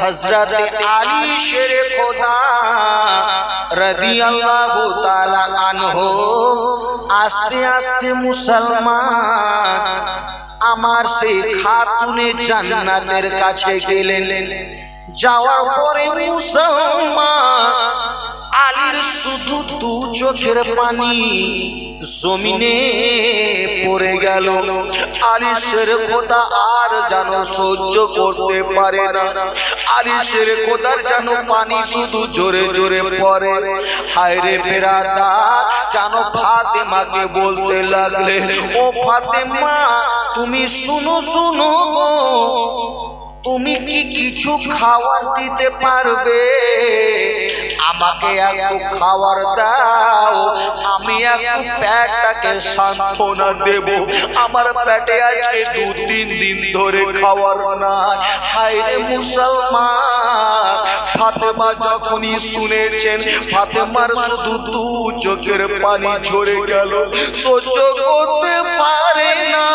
হজরত আলী শের খোদা রাদিয়াল্লাহু তাআলা আনহু, আস্তে আস্তে মুসলমান আমার সেই খাতুনে জান্নাতের কাছে গেলেন। যাওয়ার পরে মুসলমান আলীর শুধু দু চোখের পানি জমিনে পড়ে গেল। আলিশের খোদা আর যেন সহ্য করতে পারে না। আলিশের খোদার যেন পানি শুধু জোরে জোরে পড়ে। হায় রে বেরাদা, যেন ফাতেমাকে বলতে লাগলে, ও ফাতেমা, তুমি শুনো শুনো গো। তুমি কি কিছু খাবার দিতে পারবে? আমাকে একটু খাবার দাও। আমি একটু পেটটাকে সান্ত্বনা দেব। আমার পেটে আজকে দু, তিন দিন ধরে খাওয়ার না হায় রে মুসলমান, ফাতেমা যখনই শুনেছেন, ফাতেমার শুধু দু চোখের পানি ঝরে গেল। সহ্য করতে পারে না।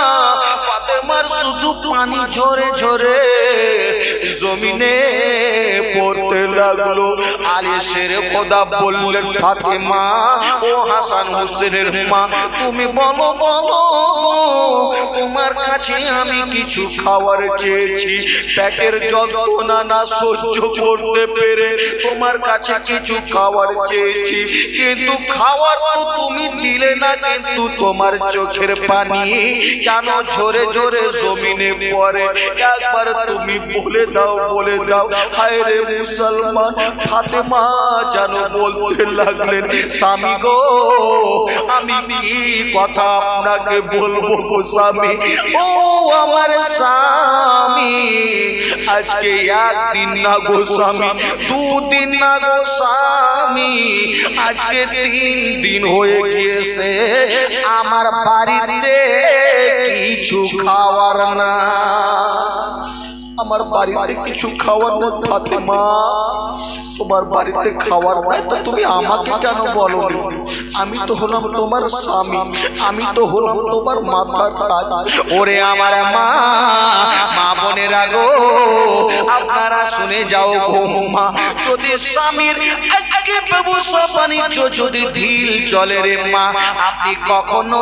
ফাতেমার শুধু পানি ঝরে ঝরে জমিনে পড়তে লাগল আলিশের খোদা বললেন, ফাতেমা, ও হাসান হোসেনের মা, তুমি বলো বলো, তোমার কাছে আমি কিছু খাবার চেয়েছি। পেটের যন্ত্রণা না সহ্য করতে পেরে তোমার কাছে কিছু খাবার চেয়েছি। কিন্তু খাবার তো তুমি দিলে না, কিন্তু তোমার চোখের পানি কেন ঝরে ঝরে জমিনে পড়ে। একবার তুমি বলে দাও বলে দাও হায় রে মুসলমান ফাতেমা যেন বলতে লাগলেন, স্বামী গো, আমি কি কথা আপনাকে বলব গো স্বামী? ও আমার স্বামী, আজকে একদিন না গো স্বামী, দুদিন না গো স্বামী, আজকে তিন দিন হয়ে গিয়েছে, আমার বাড়িতে কিছু খাওয়ার না। আমার বাড়িতে কিছু খাওয়ানো ফাতেমা তোমার বাড়িতে খাওয়ার নাই, তো তুমি আমাকে কেন বলো আমি তো হলাম তোমার স্বামী, আমি তো হলাম তোমার মাথার তাজ ওরে আমার মা মা বোনেরা গো আপনারা শুনে যাও গো মা, যদি স্বামীর আজকে ব্যবসা বাণিজ্য যদি ঢিল চলে রে মা, আপনি কখনো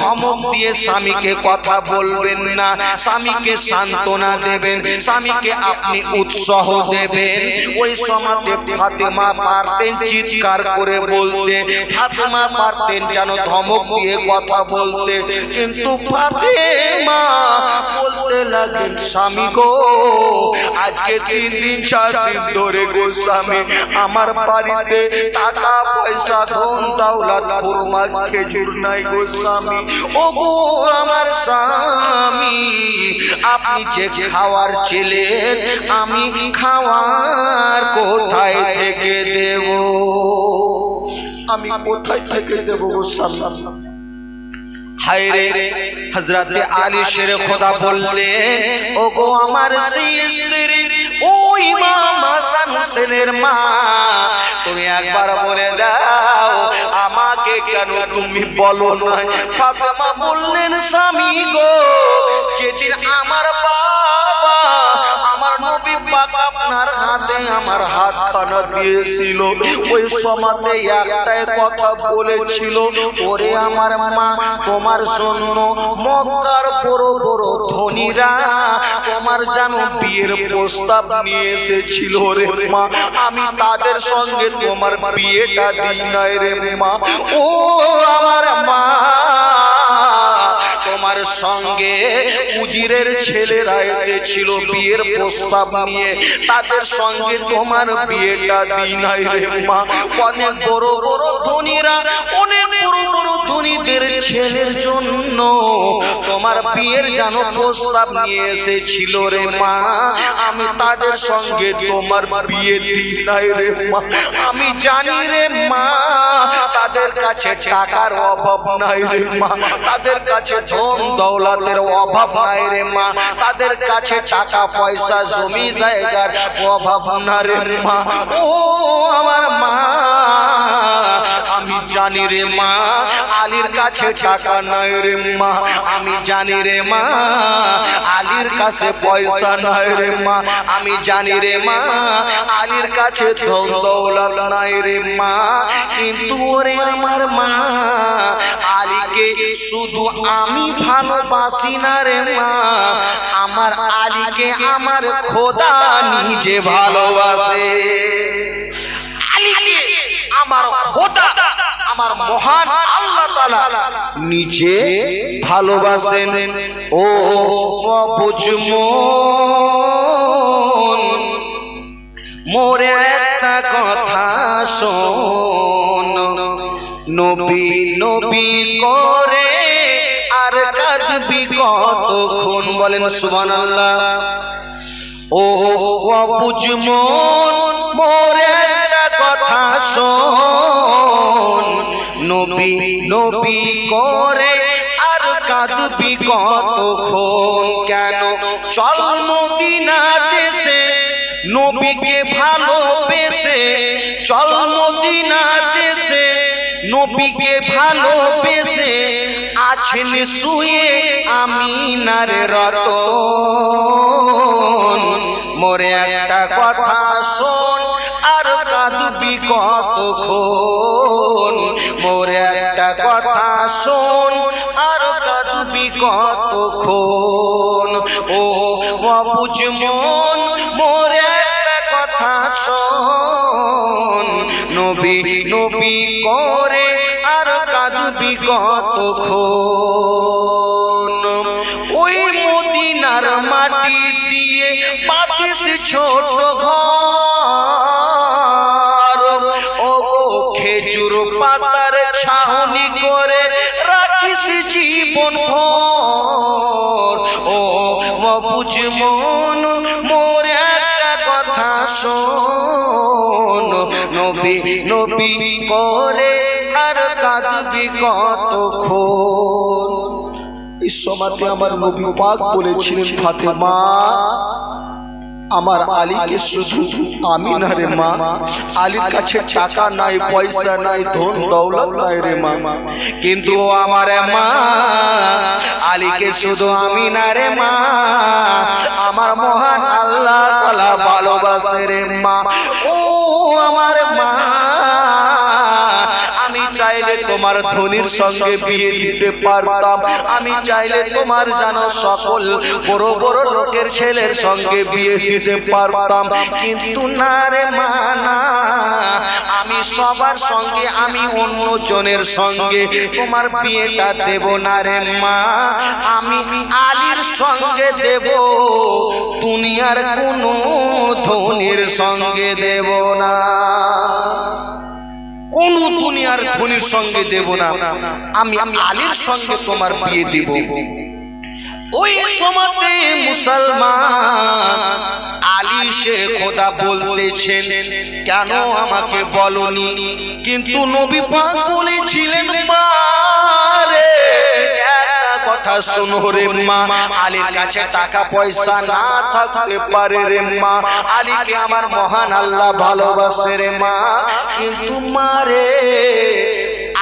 ধমক দিয়ে স্বামীকে কথা বলবেন না, স্বামীকে সান্ত্বনা দেবেন, স্বামীকে আপনি উৎসাহ দেবেন। ওই সমাজে ফাতেমা পারতেন, চিৎকার করে বলতে ফাতেমা পারতেন যেন ধমক দিয়ে কথা বলতে। কিন্তু ফাতেমা বলতে লাগলেন, স্বামী গো, আজকে তিন দিন, চার দিন ধরে গো স্বামী, আমার বাড়িতে টাকা, পয়সা, ধন, দাওলাত ফুরমা খেজুর নাই গো স্বামী। ও গো আমার স্বামী, আপনি যে খাওয়ার ছিলেন, আমি খাওয়ার কোথায় থেকে দেব? আমি কোথায় থেকে দেব হায় রে হজরত আলী শের খোদা বললে ও গো আমার সেই স্ত্রী ও ইমাম হাসান হোসেনের মা। তুমি একবার বলে দাও আমাকে কেন তুমি বলো না? ফাতেমা বললেন স্বামী গো যেদিন আমার আমার আপনার হাতে আমার দিয়েছিল। ওই কথা ওরে আমার মা, তোমার জন্য বিয়ের প্রস্তাব নিয়ে এসেছিল রে মা। আমি তাদের সঙ্গে তোমার বিয়েটা দিই নাই রে মা। ও আমার মা তোমার সঙ্গে উজিরের ছেলেরা এসেছিল বিয়ের প্রস্তাব নিয়ে। তাদের সঙ্গে তোমার বিয়েটা দিই নাই রে মা। অনেক বড় বড় ধনীরা, অনেক বড় বড় ধনীদের ছেলের জন্য তোমার বিয়ের যেন প্রস্তাব নিয়ে এসেছিল রে মা। আমি তাদের সঙ্গে তোমার বিয়ে দিই রে মা। আমি জানি রে মা, তাদের কাছে টাকার অভাব নাই রে মা। তাদের কাছে ধন দৌলতের অভাব নাই রে মা। তাদের কাছে টাকা পয়সা, জমি জায়গার অভাব না রে মা। ও আমার মা জানি রে মা, আলীর কাছে টাকা নাই রে মা, আমি জানি রে মা, আলীর কাছে পয়সা নাই রে মা, আমি জানি রে মা, আলীর কাছে ধন দৌলত নাই রে মা, কিন্তু ওরে আমার মা, আলীকে শুধু আমি ভালোবাসি না রে মা, আমার আলীকে আমার খোদা নিজে ভালোবাসে। আলীকে আমার খোদা আমার মহান আল্লাহ তাআলা নিজে ভালোবাসেন। ও মোরে একটা কথা শোন। নবী নবী করে আর কাঁদবি কতক্ষণ? বলেন সুবহানাল্লাহ। ও বুঝমন মোরে একটা কথা শোন। নবী নবী করে, আর কাঁদবি কতক্ষণ? কেন? চল মদিনা দেশে, নবীকে ভালোবেসে, চল মদিনা দেশে, নবীকে ভালোবেসে, আছেন শুয়ে আমিনার রতন। মোরে একটা কথা শোন আর কাঁদবি কতক্ষণ? মোরে একটা কথা শোন, আর কাঁদবি কতক্ষণ? ও বুঝ মন, মোরে একটা কথা শোন। নবী নবী করে আর কাঁদবি কতক্ষণ? ওই মদিনার মাটি দিয়ে পাতিস ছোট ঘর। নবী করে আর কাঁদবি কতক্ষণ? এই সমাতে আমার নবী পাক বলেছিলেন ফাতেমা আমার আলীকে শুধু আমি না রে মা। আলীর কাছে টাকা নাই পয়সা নাই ধন দৌলত নাই রে মা। কিন্তু আমার মা আলীকে শুধু আমি না রে মা। আমার মহান আল্লাহ তালা ভালোবাসে রে মা। ও আমার মা। চাইলে তোমার ধনির সঙ্গে বিয়ে দিতে পারতাম। আমি চাইলে তোমার জানো সকল বড় বড় লোকের ছেলের সঙ্গে বিয়ে দিতে পারতাম। কিন্তু না রে মানা আমি সবার সঙ্গে, আমি অন্য জনের সঙ্গে তোমার বিয়েটা দেব না রে মা। আমি আলীর সঙ্গে দেব, দুনিয়ার কোনো ধনির সঙ্গে দেব না। কোন দুনিয়ার ধনির সঙ্গে দেব না। আমি আলীর সঙ্গে তোমার বিয়ে দেব। ওই সময়তে মুসলমান আলী সে খোদা বলতেছেন, কেন আমাকে বলনি? কিন্তু নবী পাক বলেছিলেন মারে একটা কথা শোনো রে মা আলীর কাছে টাকা পয়সা না থাকতে পারে রে মা আলীকে আমার মহান আল্লাহ ভালোবাসে রে মা কিন্তু মারে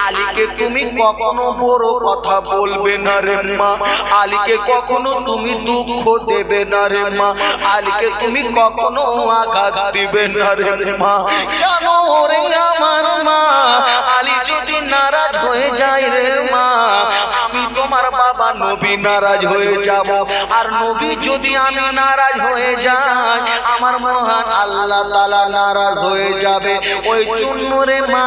আলীকে তুমি কখনো বড় কথা বলবে না রে মা আলীকে কখনো তুমি দুঃখ দেবে না রে মা আলীকে তুমি কখনো আঘাত দিবে না রে মা কেন রে আমার মা? আলী যদি নারাজ হয়ে যায় রে মা বাবা নবী নারাজ হয়ে যাব। আর নবী যদি আমি নারাজ হয়ে যাই, আমার মহান আল্লাহ তালা নারাজ হয়ে যাবে। ওই চুন্নরে মা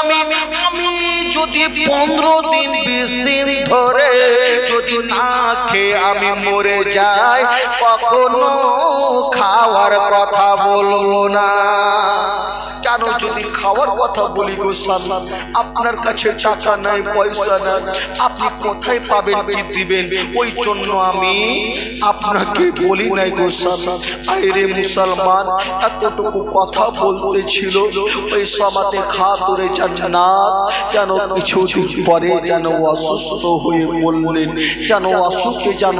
পনেরো দিন, বিশ দিন ধরে যদি না খেয়ে আমি মরে যাই, কখনো খাওয়ার কথা বলব না। কেন যদি খাওয়ার কথা বলি গো স্বামী? আপনার কাছে টাকা নাই, পয়সা নাই। আপনি কোথায় পাবেন কি দিবেন? ওই জন্য আমি আপনাকে বলি নাই গো স্বামী। আইরে মুসলমান, এতটুকু কথা বলতেছিল। ওই সমাতে খা খাতুরে জান্নাত যেন কিছুদিন পরে যেন অসুস্থ হয়ে বললেন যেন অসুস্থ যেন